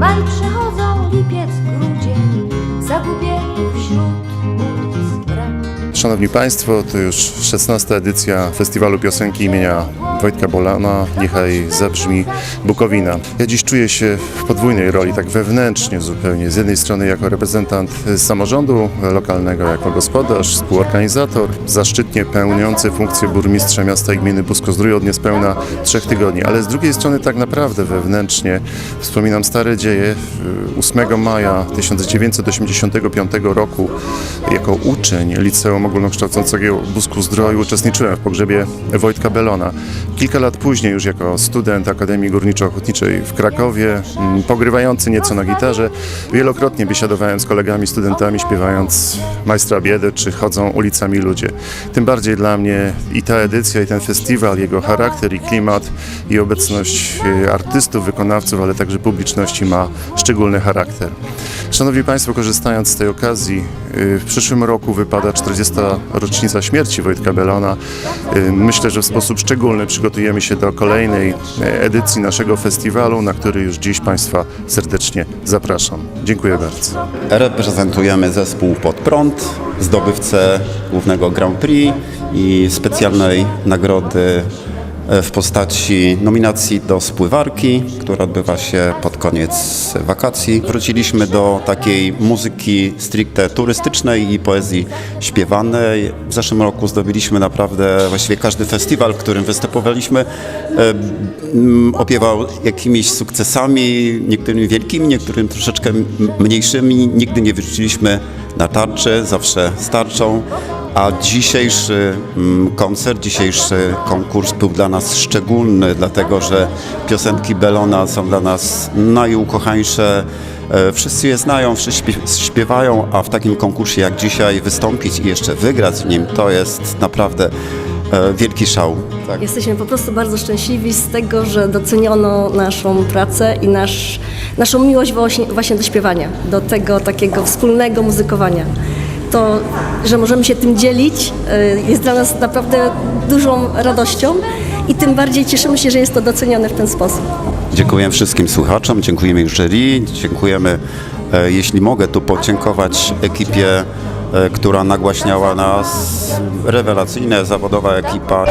Maj przechodzą lipiec, grudzień, zagubieni wśród ulic. Szanowni Państwo, to już 16. edycja Festiwalu Piosenki imienia Wojtka Bolana. Niechaj zabrzmi Bukowina. Ja dziś czuję się w podwójnej roli, tak wewnętrznie zupełnie. Z jednej strony jako reprezentant samorządu lokalnego, jako gospodarz, współorganizator, zaszczytnie pełniący funkcję burmistrza miasta i gminy Busko-Zdrój od niespełna trzech tygodni, ale z drugiej strony tak naprawdę wewnętrznie wspominam stare dzieje. 8 maja 1985 roku jako uczeń Liceum Ogólnokształcącego Busku Zdroju uczestniczyłem w pogrzebie Wojtka Belona. Kilka lat później już jako student Akademii Górniczo-Ochotniczej w Krakowie, m, pogrywający nieco na gitarze, wielokrotnie biesiadowałem z kolegami studentami śpiewając Majstra Biedy czy Chodzą ulicami ludzie. Tym bardziej dla mnie i ta edycja, i ten festiwal, jego charakter i klimat i obecność e, artystów, wykonawców, ale także publiczności ma szczególny charakter. Szanowni Państwo, korzystając z tej okazji, y, w przyszłym roku wypada 40. rocznica śmierci Wojtka Belona. Y, Myślę, że w sposób szczególny przygotujemy się do kolejnej e, edycji naszego festiwalu, na który już dziś Państwa serdecznie zapraszam. Dziękuję bardzo. Reprezentujemy zespół Pod Prąd, zdobywcę głównego Grand Prix i specjalnej nagrody w postaci nominacji do spływarki, która odbywa się pod koniec wakacji. Wróciliśmy do takiej muzyki stricte turystycznej i poezji śpiewanej. W zeszłym roku zdobyliśmy naprawdę właściwie każdy festiwal, w którym występowaliśmy, e, opiewał jakimiś sukcesami, niektórymi wielkimi, niektórym troszeczkę mniejszymi. Nigdy nie wyrzuciliśmy na tarczy, zawsze starczą. A dzisiejszy mm, koncert, dzisiejszy konkurs był dla nas szczególny, dlatego że piosenki Belona są dla nas najukochańsze. E, Wszyscy je znają, wszyscy śpie- śpiewają, a w takim konkursie jak dzisiaj wystąpić i jeszcze wygrać w nim, to jest naprawdę e, wielki szał. Tak. Jesteśmy po prostu bardzo szczęśliwi z tego, że doceniono naszą pracę i nasz, naszą miłość właśnie, właśnie do śpiewania, do tego takiego wspólnego muzykowania. To, że możemy się tym dzielić, y, jest dla nas naprawdę dużą radością i tym bardziej cieszymy się, że jest to docenione w ten sposób. Dziękujemy wszystkim słuchaczom, dziękujemy jury, dziękujemy, e, jeśli mogę tu podziękować ekipie, e, która nagłaśniała nas, rewelacyjna zawodowa ekipa.